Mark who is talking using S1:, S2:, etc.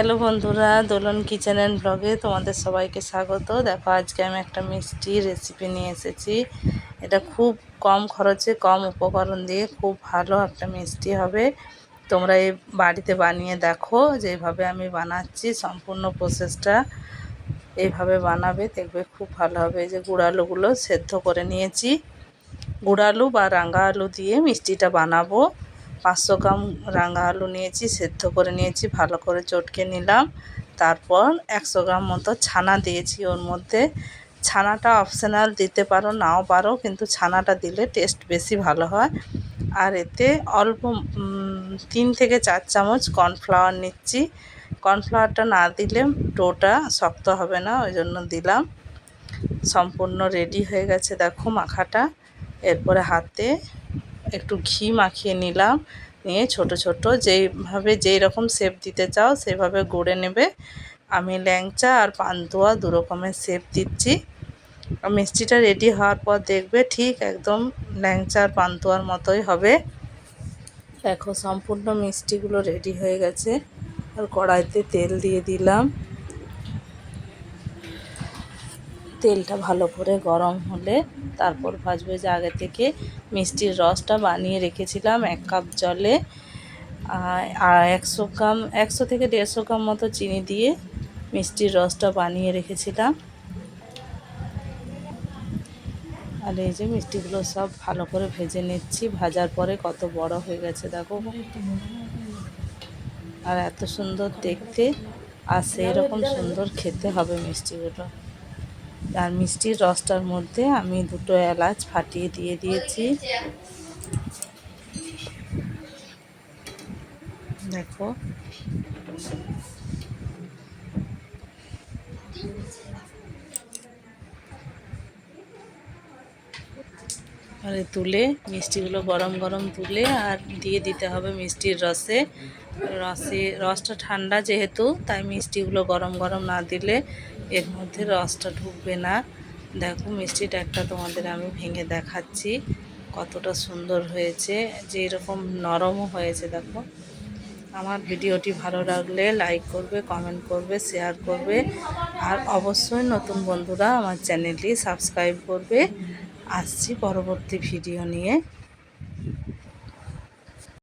S1: Hello বন্ধুরা, দোলন kitchen and ব্লগে তোমাদের সবাইকে স্বাগত। দেখো, আজকে আমি একটা মিষ্টি রেসিপি নিয়ে এসেছি। এটা খুব কম খরচে, কম উপকরণ দিয়ে খুব ভালো একটা মিষ্টি হবে। তোমরা এই বাড়িতে বানিয়ে দেখো, যেভাবে আমি বানাচ্ছি, সম্পূর্ণ প্রসেসটা এইভাবে বানাবে, দেখবে খুব ভালো হবে। যে গুড়ালুগুলো সেদ্ধ করে নিয়েছি। গুড়ালু বা রাঙা আলু দিয়ে মিষ্টিটা বানাবো। পাঁচশো গ্রাম রাঙা আলু নিয়েছি, সেদ্ধ করে নিয়েছি, ভালো করে চটকে নিলাম। তারপর একশো গ্রাম মতো ছানা দিয়েছি ওর মধ্যে। ছানাটা অপশনাল দিতে পারো, নাও পারো, কিন্তু ছানাটা দিলে টেস্ট বেশি ভালো হয়। আর এতে অল্প তিন থেকে চার চামচ কর্নফ্লাওয়ার নিচ্ছি। কর্নফ্লাওয়ারটা না দিলে ডোটা শক্ত হবে না, ওই জন্য দিলাম। সম্পূর্ণ রেডি হয়ে গেছে, দেখো মাখাটা। এরপরে হাতে একটু ঘি মাখিয়ে নিলাম। নিয়ে ছোট ছোট যেইভাবে যেই রকম শেপ দিতে চাও সেভাবে গড়ে নেবে। আমি ল্যাংচা আর পান্তুয়া দু রকমের শেপ দিচ্ছি মিষ্টিটা রেডি হওয়ার পর দেখবে ঠিক একদম ল্যাংচা আর পান্তুয়ার মতোই হবে। দেখো, সম্পূর্ণ মিষ্টিগুলো রেডি হয়ে গেছে। আর কড়াইতে তেল দিয়ে দিলাম। তেলটা ভালো করে গরম হলে তারপর ভাজবে যে আগে থেকে মিষ্টির রসটা বানিয়ে রেখেছিলাম এক কাপ জলে, আর একশো গ্রাম, একশো থেকে দেড়শো গ্রাম মতো চিনি দিয়ে মিষ্টির রসটা বানিয়ে রেখেছিলাম। আর এই যে মিষ্টিগুলো সব ভালো করে ভেজে নিচ্ছি, ভাজার পরে কত বড় হয়ে গেছে, দেখো। আর এত সুন্দর দেখতে, আর সেই রকম সুন্দর খেতে হবে মিষ্টিগুলো। আর মিষ্টির রসটার মধ্যে আমি দুটো এলাচ ফাটিয়ে দিয়ে দিয়েছি। দেখো। এবারে তুলে, মিষ্টিগুলো গরম গরম তুলে আর দিয়ে দিতে হবে মিষ্টির রসে। রসে, রসটা ঠান্ডা যেহেতু, তাই মিষ্টিগুলো গরম গরম না দিলে এর মধ্যে রসটা ঢুকবে না। দেখো মিষ্টিটা একটা তোমাদের আমি ভেঙে দেখাচ্ছি, কতটা সুন্দর হয়েছে, যে এরকম নরমও হয়েছে, দেখো। আমার ভিডিওটি ভালো লাগলে লাইক করবে, কমেন্ট করবে, শেয়ার করবে, আর অবশ্যই নতুন বন্ধুরা আমার চ্যানেলটি সাবস্ক্রাইব করবে। আসছি পরবর্তী ভিডিও নিয়ে।